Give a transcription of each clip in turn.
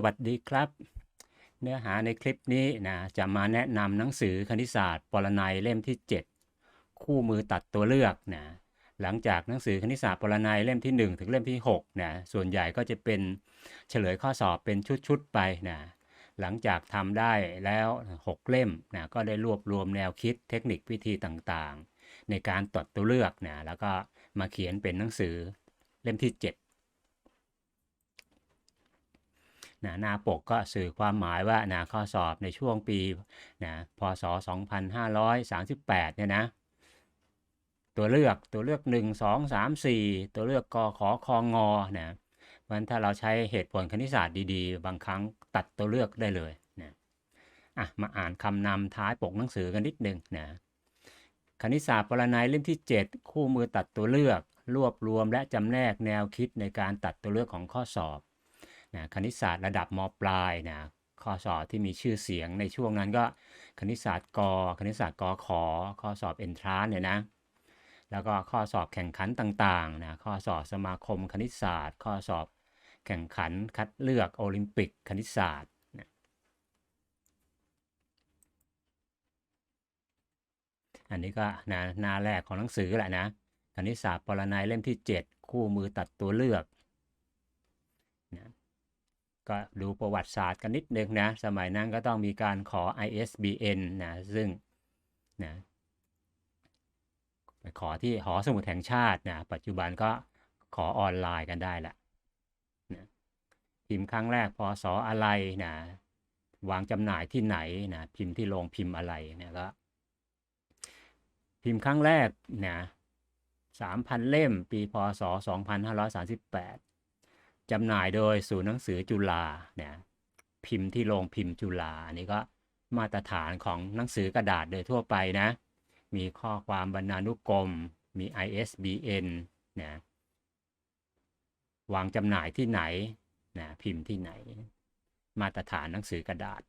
สวัสดีครับ เนื้อหาในคลิปนี้นะจะมาแนะนำหนังสือคณิตศาสตร์ปรนัยเล่มที่ 7 คู่มือตัดตัวเลือกนะหลังจากหนังสือคณิตศาสตร์ปรนัยเล่มที่ 1 ถึงเล่มที่6นะส่วนใหญ่ก็จะเป็นเฉลยข้อสอบเป็นชุดๆไปนะหลังจากทำได้แล้ว 6 เล่มนะก็ได้รวบรวมแนวคิดเทคนิควิธีต่างๆ ในการตัดตัวเลือกนะแล้วก็มาเขียนเป็นหนังสือเล่มที่ 7 นะหน้าปกก็สื่อความหมายว่านะข้อสอบในช่วงปีนะพศ 2538 เนี่ยนะ ตัวเลือกตัวเลือก 1 2 3 4 ตัวเลือกกขอคองอนะเพราะฉะนั้นถ้าเราใช้เหตุผลคณิตศาสตร์ดีๆ บางครั้งตัดตัวเลือกได้เลยนะอะมาอ่านคำนำท้ายปกหนังสือกันนิดนึงนะคณิตศาสตร์ปรนัยเล่มที่ 7 คู่มือตัดตัวเลือก รวบรวมและจำแนกแนวคิดในการตัดตัวเลือกของข้อสอบ นะคณิตศาสตร์ระดับมปลายนะข้อสอบที่มีชื่อเสียงในช่วงนั้นก็คณิตศาสตร์กคณิตศาสตร์กขอข้อสอบเอนทรานเนี่ยนะแล้วก็ข้อสอบแข่งขันต่างๆนะข้อสอบสมาคมคณิตศาสตร์ ข้อสอบแข่งขันคัดเลือกโอลิมปิกคณิตศาสตร์นะอันนี้ก็นะหน้าแรกของหนังสือแหละนะคณิตศาสตร์ปรนัยเล่มที่ 7 คู่มือตัดตัวเลือก ก็ดูประวัติศาสตร์กันนิดนึงนะ สมัยนั้นก็ต้องมีการขอ ISBN นะ ซึ่งนะไปขอที่หอสมุดแห่งชาตินะ ปัจจุบันก็ขอออนไลน์กันได้ละนะพิมพ์ครั้งแรกพศอะไรนะวางจำหน่ายที่ไหนนะพิมพ์ที่โรงพิมพ์อะไรเนี่ยก็พิมพ์ครั้งแรกนะ3,000เล่ม ปีพศ2538 จำหน่ายโดยศูนย์หนังสือจุฬาเนี่ยพิมพ์ที่โรงพิมพ์จุฬาอันนี้ก็มาตรฐานของหนังสือกระดาษโดยทั่วไปนะ มีข้อความบรรณานุกรม มี ISBN นะวางจำหน่ายที่ไหนนะพิมพ์ที่ไหน มาตรฐานหนังสือกระดาษ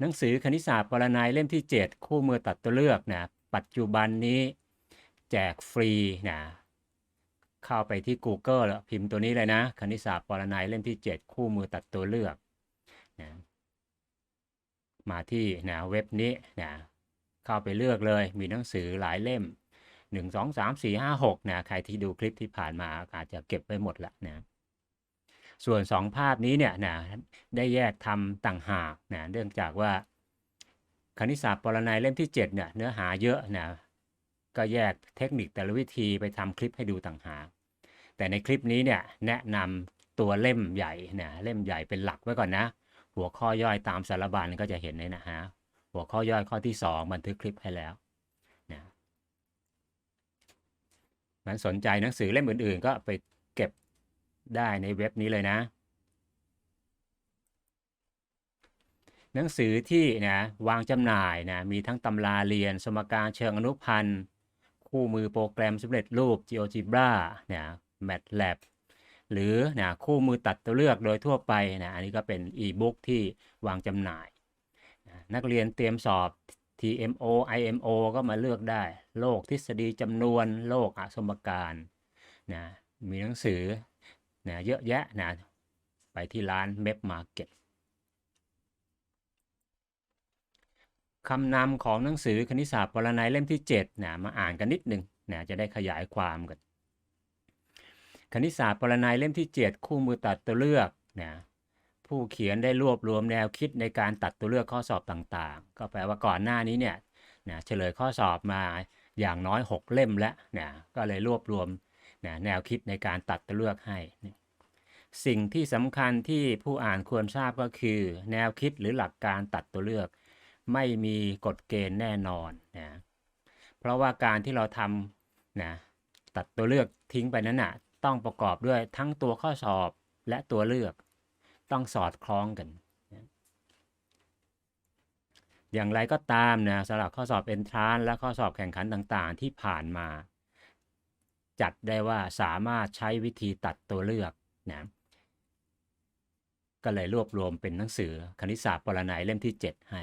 หนังสือคณิตศาสตร์ปรนัยเล่มที่ 7 คู่มือตัดตัวเลือกนะปัจจุบันนี้แจกฟรีนะ เข้าไปที่ Google แล้วพิมพ์ตัวนี้เลยนะ คณิตศาสตร์ปรนัยเล่มที่ 7 คู่มือตัดตัวเลือกนะมาที่นะเว็บนี้นะเข้าไปเลือกเลยมีหนังสือหลายเล่ม 1 2 3 4 5 6นะใครที่ดูคลิปที่ผ่านมาอาจจะเก็บไปหมดละนะส่วน 2 ภาพนี้เนี่ยนะได้แยกทำต่างหากนะเนื่องจากว่าคณิตศาสตร์ปรนัยเล่มที่ 7 เนี่ยเนื้อหาเยอะนะ ก็แยกเทคนิคแต่ละวิธีไปทำคลิปให้ดูต่างหากแต่ในคลิปนี้เนี่ยแนะนำตัวเล่มใหญ่เนะเล่มใหญ่เป็นหลักไว้ก่อนนะ หัวข้อย่อยตามสารบัญก็จะเห็นเลยนะฮะหัวข้อย่อยข้อที่ 2 บันทึกคลิปให้แล้วนะมันสนใจหนังสือเล่มอื่นๆ ก็ไปเก็บได้ในเว็บนี้เลยนะ หนังสือที่นะวางจำหน่ายนะมีทั้งตำราเรียน สมการเชิงอนุพันธ์ คู่มือโปรแกรมสำเร็จรูป GeoGebra นะ MATLAB หรือนะคู่มือตัดตัวเลือกโดยทั่วไปนะอันนี้ก็เป็นอีบุ๊กที่วางจำหน่ายนะนักเรียนเตรียมสอบ TMO IMO ก็มาเลือกได้ โลกทฤษฎีจำนวน โลกอสมการนะมีหนังสือนะเยอะแยะนะไปที่ร้าน Map Market คำนำของหนังสือคณิตศาสตร์ปรนัยเล่มที่7นะมาอ่านกันนิดหนึ่งนะจะได้ขยายความกัน คณิตศาสตร์ปรนัยเล่มที่ 7 คู่มือตัดตัวเลือกนะผู้เขียนได้รวบรวมแนวคิดในการตัดตัวเลือกข้อสอบต่างๆ ก็แปลว่าก่อนหน้านี้เนี่ยนะเฉลยข้อสอบมาอย่างน้อย 6 เล่มแล้วนะก็เลยรวบรวมนะแนวคิดในการตัดตัวเลือกให้ สิ่งที่สำคัญที่ผู้อ่านควรทราบก็คือ แนวคิดหรือหลักการตัดตัวเลือก ไม่มีกฎเกณฑ์แน่นอนนะเพราะว่าการที่เราทำนะตัดตัวเลือกทิ้งไปนั้นนะต้องประกอบด้วยทั้งตัวข้อสอบและตัวเลือกต้องสอดคล้องกันนะอย่างไรก็ตามนะสำหรับข้อสอบเอนทรานและข้อสอบแข่งขันต่างๆ ที่ผ่านมา จัดได้ว่าสามารถใช้วิธีตัดตัวเลือกนะก็เลยรวบรวมเป็นหนังสือคณิตศาสตร์ปรนัยเล่มที่ 7 ให้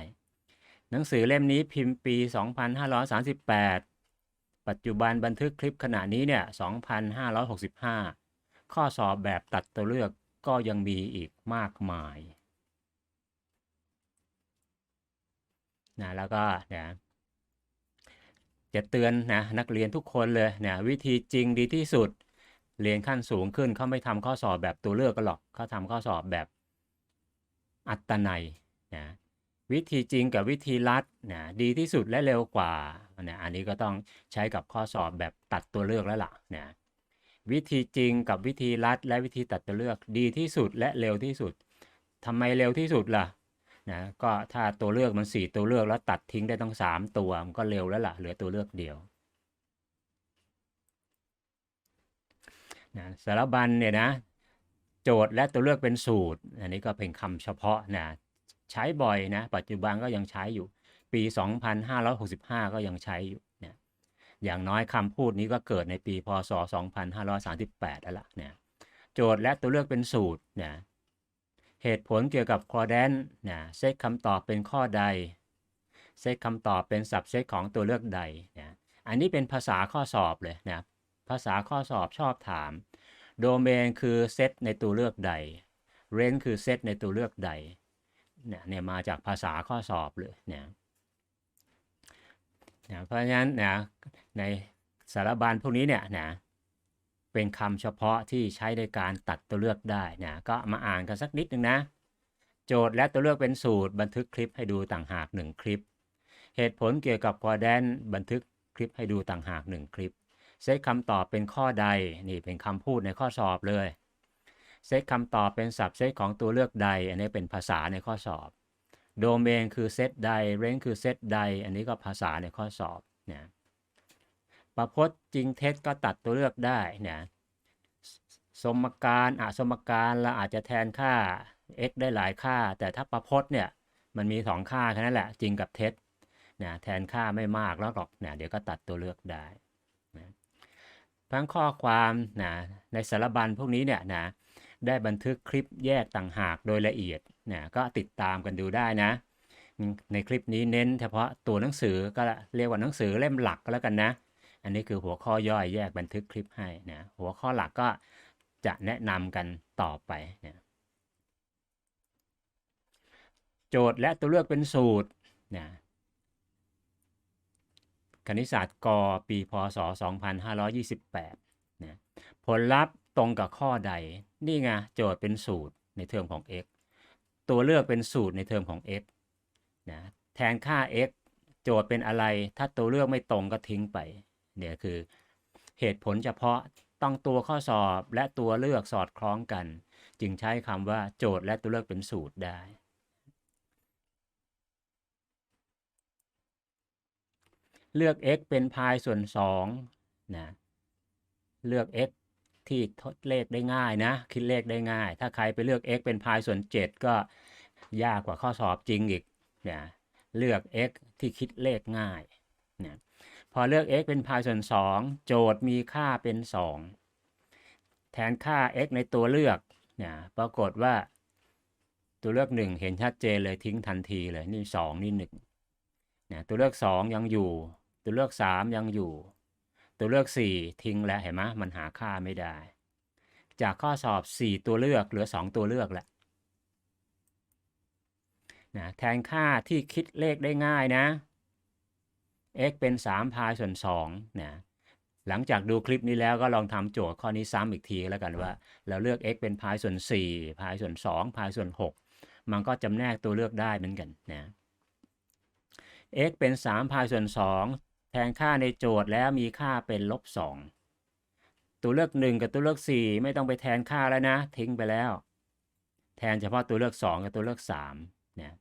หนังสือเล่มนี้พิมพ์ปี 2538 ปัจจุบันบันทึกคลิปขณะนี้เนี่ย 2565 ข้อสอบแบบตัดตัวเลือกก็ยังมีอีกมากมายนะแล้วก็เนะจะเตือนนะนักเรียนทุกคนเลยเนะวิธีจริงดีที่สุด เรียนขั้นสูงขึ้นเขาไม่ทำข้อสอบแบบตัวเลือกกันหรอกเขาทำข้อสอบแบบอัตนัยนะ วิธีจริงกับวิธีลัดนะดีที่สุดและเร็วกว่านะอันนี้ก็ต้องใช้กับข้อสอบแบบตัดตัวเลือกแล้วล่ะนะวิธีจริงกับวิธีลัดและวิธีตัดตัวเลือกดีที่สุดและเร็วที่สุดทำไมเร็วที่สุดล่ะนะก็ถ้าตัวเลือกมัน 4 ตัวเลือกแล้วตัดทิ้งได้ต้อง 3 ตัวมันก็เร็วแล้วล่ะเหลือตัวเลือกเดียวนะสารบัญเนี่ยนะโจทย์และตัวเลือกเป็นสูตร อันนี้ก็เป็นคำเฉพาะนะ ใช้บ่อยนะ ปัจจุบันก็ยังใช้อยู่ ปี 2565 ก็ยังใช้อยู่เนี่ยอย่างน้อยคำพูดนี้ก็เกิดในปีพศ 2538 แล้วล่ะเนี่ยโจทย์และตัวเลือกเป็นสูตรเนี่ยเหตุผลเกี่ยวกับคอแดนเนี่ยเซตคำตอบเป็นข้อใด เซตคำตอบเป็นสับเซตของตัวเลือกใดเนี่ยอันนี้เป็นภาษาข้อสอบเลยนะภาษาข้อสอบชอบถาม โดเมนคือเซตในตัวเลือกใด เรนคือเซตในตัวเลือกใด เนี่ยเนี่ยมาจากภาษาข้อสอบเลยเนี่ยนะเพราะฉะนั้นนะในสารบัญพวกนี้เนี่ยนะเป็นคำเฉพาะที่ใช้ในการตัดตัวเลือกได้นะก็มาอ่านกันสักนิดนึงนะ โจทย์และตัวเลือกเป็นสูตรบันทึกคลิปให้ดูต่างหาก 1 คลิป เหตุผลเกี่ยวกับควอแดนบันทึกคลิปให้ดูต่างหาก 1 คลิปเซตคำตอบเป็นข้อใดนี่เป็นคำพูดในข้อสอบเลย เซตคำตอบเป็นสับเซตของตัวเลือกใด อันนี้เป็นภาษาในข้อสอบ โดเมนคือเซตใด เรนคือเซตใด อันนี้ก็ภาษาในข้อสอบนะประพจน์จริงเท็จก็ตัดตัวเลือกได้นะสมการอสมการเราอาจจะแทนค่า x ได้หลายค่า แต่ถ้าประพจน์เนี่ยมันมี 2 ค่าแค่นั้นแหละ จริงกับเท็จนะแทนค่าไม่มากแล้วหรอกนะเดี๋ยวก็ตัดตัวเลือกได้นะทั้งข้อความนะในสารบัญพวกนี้เนี่ยนะ ได้บันทึกคลิปแยกต่างหากโดยละเอียดนะก็ติดตามกันดูได้นะ ในคลิปนี้เน้นเฉพาะตัวหนังสือก็เรียกว่าหนังสือเล่มหลักก็แล้วกันนะ อันนี้คือหัวข้อย่อยแยกบันทึกคลิปให้นะหัวข้อหลักก็จะแนะนำกันต่อไปนะโจทย์และตัวเลือกเป็นสูตรนะคณิตศาสตร์กปีพศ 2528นะผลลัพธ์ ตรงกับข้อใด นี่ไงโจทย์เป็นสูตรในเทอมของ x ตัวเลือกเป็นสูตรในเทอมของ x นะแทนค่า x โจทย์เป็นอะไร ถ้าตัวเลือกไม่ตรงก็ทิ้งไปเนี่ยคือเหตุผลเฉพาะต้องตัวข้อสอบและตัวเลือกสอดคล้องกัน จึงใช้คำว่าโจทย์และตัวเลือกเป็นสูตรได้ เลือก x เป็นพายส่วน2นะเลือก x ที่ทดเลขได้ง่ายนะ คิดเลขได้ง่าย ถ้าใครไปเลือก x เป็นพายส่วน 7 ก็ยากกว่าข้อสอบจริงอีกเนะเลือก x ที่คิดเลขง่ายเนะพอเลือก x เป็นพายส่วน 2 โจทย์มีค่าเป็น 2 แทนค่า x ในตัวเลือกเนะปรากฏว่าตัวเลือก 1 เห็นชัดเจนเลยทิ้งทันทีเลยนี่ 2 นี่1นะตัวเลือก 2 ยังอยู่ ตัวเลือก 3 ยังอยู่ ตัวเลือก 4 ทิ้งแล้วเห็นไหมมันหาค่าไม่ได้ จากข้อสอบ 4 ตัวเลือกเหลือ 2 ตัวเลือกแหละนะแทนค่าที่คิดเลขได้ง่ายนะ x เป็น 3 พายส่วน2นะหลังจากดูคลิปนี้แล้วก็ลองทำโจทย์ข้อนี้ซ้ำอีกทีแล้วกันว่า เราเลือก x เป็นพายส่วน 4 พายส่วน 2 พายส่วน 6 มันก็จำแนกตัวเลือกได้เหมือนกันนะ x เป็น 3 พายส่วน 2 นค่าในโจทย์แล้วมีค่าเป็นลบ2ตัวเลือก1กับตัวเลือก4ไม่ต้องไปแทนค่าแล้วนะ ทิ้งไปแล้ว แทนเฉพาะตัวเลือก2กับตัวเลือก3นะ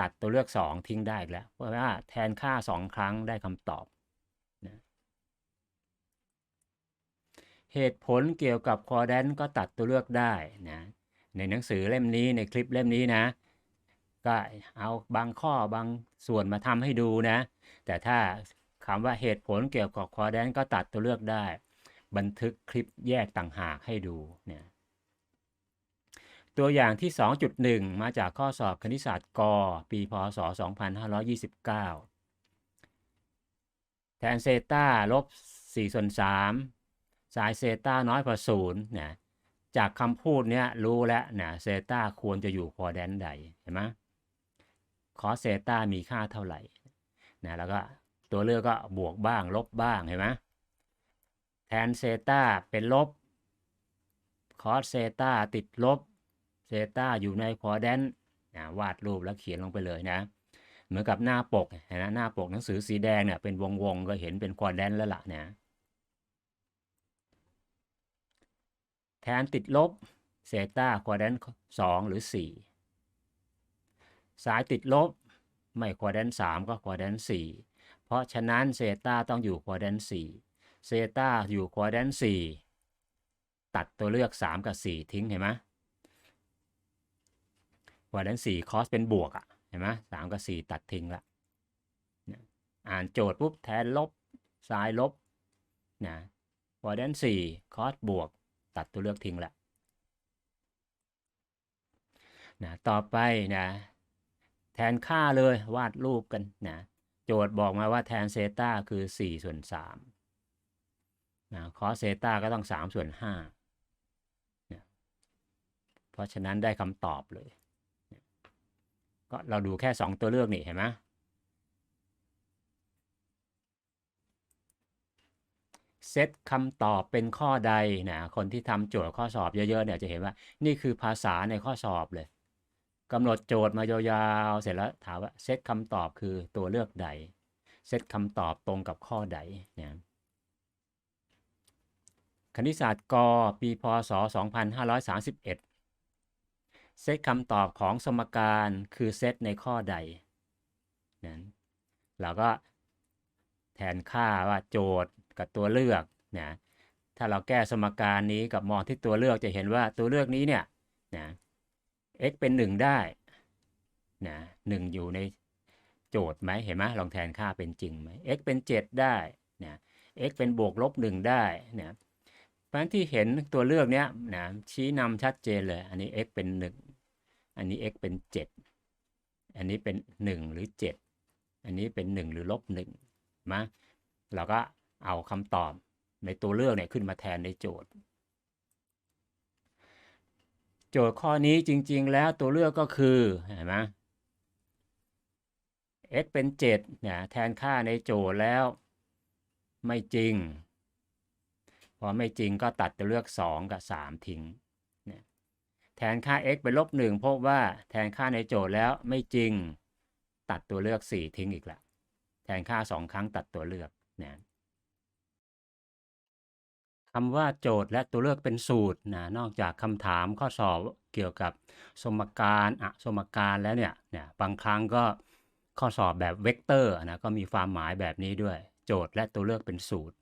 ตัดตัวเลือก2ทิ้งได้แล้ว เพราะว่าแทนค่า2ครั้งได้คำตอบนะเหตุผลเกี่ยวกับคอแดนก็ตัดตัวเลือกได้นะในหนังสือเล่มนี้ในคลิปเล่มนี้นะ ก็เอาบางข้อบางส่วนมาทำให้ดูนะ แต่ถ้าคำว่าเหตุผลเกี่ยวกับคอแดนก็ตัดตัวเลือกได้ บันทึกคลิปแยกต่างหากให้ดูเนี่ยตัวอย่างที่ 2.1 มาจากข้อสอบคณิตศาสตร์กปีพศ 2529 แทนเซตาลบ4ส่วน3สายเซต้าน้อยกว่าศูนย์นะจากคำพูดเนี้ยรู้แล้วนะเซต้าควรจะอยู่คอแดนใดเห็นไหม คอสเซต้ามีค่าเท่าไหร่นะแล้วก็ตัวเลือกก็บวกบ้างลบบ้างเห็นไหมแทนเซต้าเป็นลบคอสเซต้าติดลบเซต้าอยู่ในคอแดนนะวาดรูปแล้วเขียนลงไปเลยนะ เหมือนกับหน้าปกเห็นะหน้าปกหนังสือสีแดงเนี่ยเป็นวงๆก็เห็นเป็นคอแดนแล้วล่ะนะแทนติดลบเซต้าควอแดนสองหรือสี่ สายติดลบ ไม่ควอแดนสามก็ควอแดนสี่เพราะฉะนั้นเซต้าต้องอยู่ควอแดนสี่เซต้าอยู่ควอแดนสี่ตัดตัวเลือก 3 กับ 4 ทิ้งเห็นไหมควอแดนสี่คอสเป็นบวกอะเห็นไหมสามกับสี่ตัดทิ้งละอ่านโจทย์ปุ๊บแทนลบซ้ายลบนะควอแดนสี่คอสบวก ตัดตัวเลือกทิ้งละนะต่อไปนะ แทนค่าเลยวาดรูปกันนะโจทย์บอกมาว่าแทนเซต้าคือ4ส่วน3นะคอสเซต้าก็ต้อง3ส่วน5นะเพราะฉะนั้นได้คำตอบเลยนะก็เราดูแค่ 2 ตัวเลือกนี่เห็นไหมเซตคำตอบเป็นข้อใดนะคนที่ทำโจทย์ข้อสอบเยอะๆเนี่ยจะเห็นว่านี่คือภาษาในข้อสอบเลย กำหนดโจทย์มายาวๆ เสร็จแล้วถามว่าเซตคำตอบคือตัวเลือกใด เซตคำตอบตรงกับข้อใดนะคณิตศาสตร์กปีพศ 2531 เซตคำตอบของสมการคือเซตในข้อใดนั้นเราก็แทนค่าว่าโจทย์กับตัวเลือกนะถ้าเราแก้สมการนี้กับมองที่ตัวเลือกจะเห็นว่าตัวเลือกนี้เนี่ยนะ x เป็น 1 ได้นะหอยู่ในโจทย์ไหมเห็นไหมลองแทนค่าเป็นจริงไหม x เป็น 7 ได้นะ x เป็นบวกลบ 1 ได้นะเพราะฉะนั้นที่เห็นตัวเลือกเนี้ยนะชี้นำชัดเจนเลย อันนี้ x เป็น 1 อันนี้ x เป็น 7 อันนี้เป็น 1 หรือ 7 อันนี้เป็น 1 หรือลบ1มาเราก็เอาคำตอบในตัวเลือกเนี่ยขึ้นมาแทนในโจทย์ โจทย์ข้อนี้จริง ๆ แล้วตัวเลือกก็คือเห็นไหม x เป็น7เนี่ยแทนค่าในโจทย์แล้ว ไม่จริง พอไม่จริงก็ตัดตัวเลือก 2 กับ 3 ทิ้งเนี่ยแทนค่า x เป็นลบ1พบว่าแทนค่าในโจทย์แล้วไม่จริง ตัดตัวเลือก 4 ทิ้งอีกละแทนค่า 2 ครั้งตัดตัวเลือกเนะ คำว่าโจทย์และตัวเลือกเป็นสูตรนะนอกจากคำถามข้อสอบเกี่ยวกับสมการอะสมการแล้วเนี่ยเนี่ยบางครั้งก็ข้อสอบแบบเวกเตอร์นะก็มีความหมายแบบนี้ด้วย โจทย์และตัวเลือกเป็นสูตร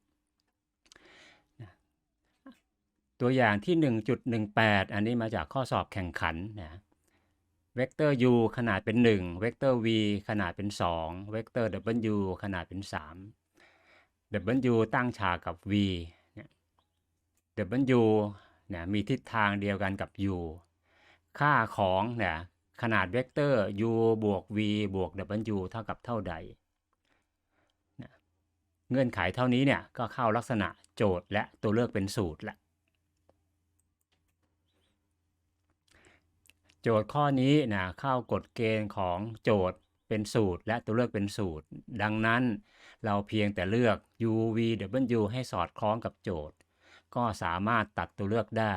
ตัวอย่างที่ 1.18 อันนี้มาจากข้อสอบแข่งขันนะเวกเตอร์ u ขนาดเป็น 1 เวกเตอร์ v ขนาดเป็น 2 เวกเตอร์ w ขนาดเป็น 3 w ตั้งฉากกับ v W เนี่ยมีทิศทางเดียวกันกับ u ค่าของเนี่ยขนาดเวกเตอร์ u บวก v บวก w เท่ากับเท่าใด เงื่อนไขเท่านี้เนี่ยก็เข้าลักษณะโจทย์และตัวเลือกเป็นสูตรละ โจทย์ข้อนี้นะเข้ากฎเกณฑ์ของโจทย์เป็นสูตร และตัวเลือกเป็นสูตร ดังนั้นเราเพียงแต่เลือก u v w ให้สอดคล้องกับโจทย์ ก็สามารถตัดตัวเลือกได้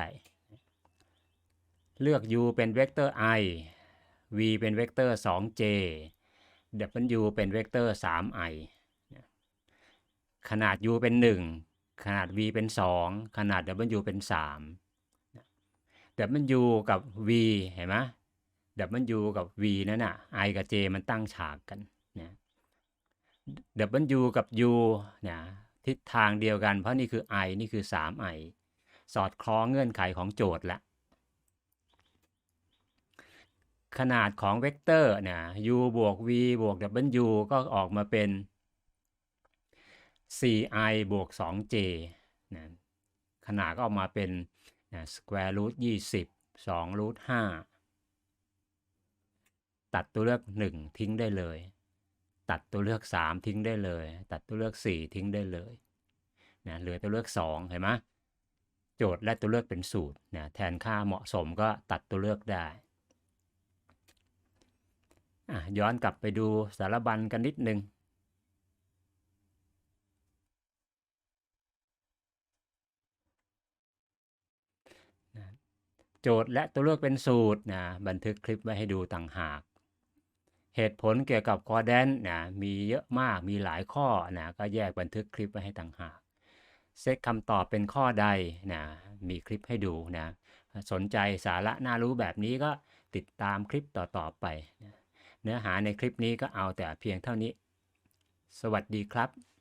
เลือก u เป็นเวกเตอร์ i v เป็นเวกเตอร์ 2j w เป็นเวกเตอร์ 3i ขนาด u เป็น 1 ขนาด v เป็น 2 ขนาด w เป็น 3 w กับ v เห็นไหม w กับ v นั่นน่ะ i กับ j มันตั้งฉากกันนะ w กับ u นะ ทิศทางเดียวกัน เพราะนี่คือ i นี่คือ 3i สอดคล้องเงื่อนไขของโจทย์ละขนาดของเวกเตอร์เนะ u บวก v บวก w ก็ออกมาเป็น 4i บวก 2j นะขนาดก็ออกมาเป็นนะ square root 20 2 root 5ตัดตัวเลือก 1 ทิ้งได้เลย ตัดตัวเลือก 3 ทิ้งได้เลย ตัดตัวเลือก 4 ทิ้งได้เลยนะเหลือตัวเลือก 2 เห็นไหมโจทย์และตัวเลือกเป็นสูตรนะแทนค่าเหมาะสมก็ตัดตัวเลือกได้ย้อนกลับไปดูสารบัญกันนิดนึงโจทย์และตัวเลือกเป็นสูตรนะบันทึกคลิปไว้ให้ดูต่างหาก เหตุผลเกี่ยวกับคอแดนนะมีเยอะมากมีหลายข้อนะก็แยกบันทึกคลิปไว้ให้ต่างหากเซตคำตอบเป็นข้อใดนะมีคลิปให้ดูนะสนใจสาระน่ารู้แบบนี้ก็ติดตามคลิปต่อๆไป เนื้อหาในคลิปนี้ก็เอาแต่เพียงเท่านี้ สวัสดีครับ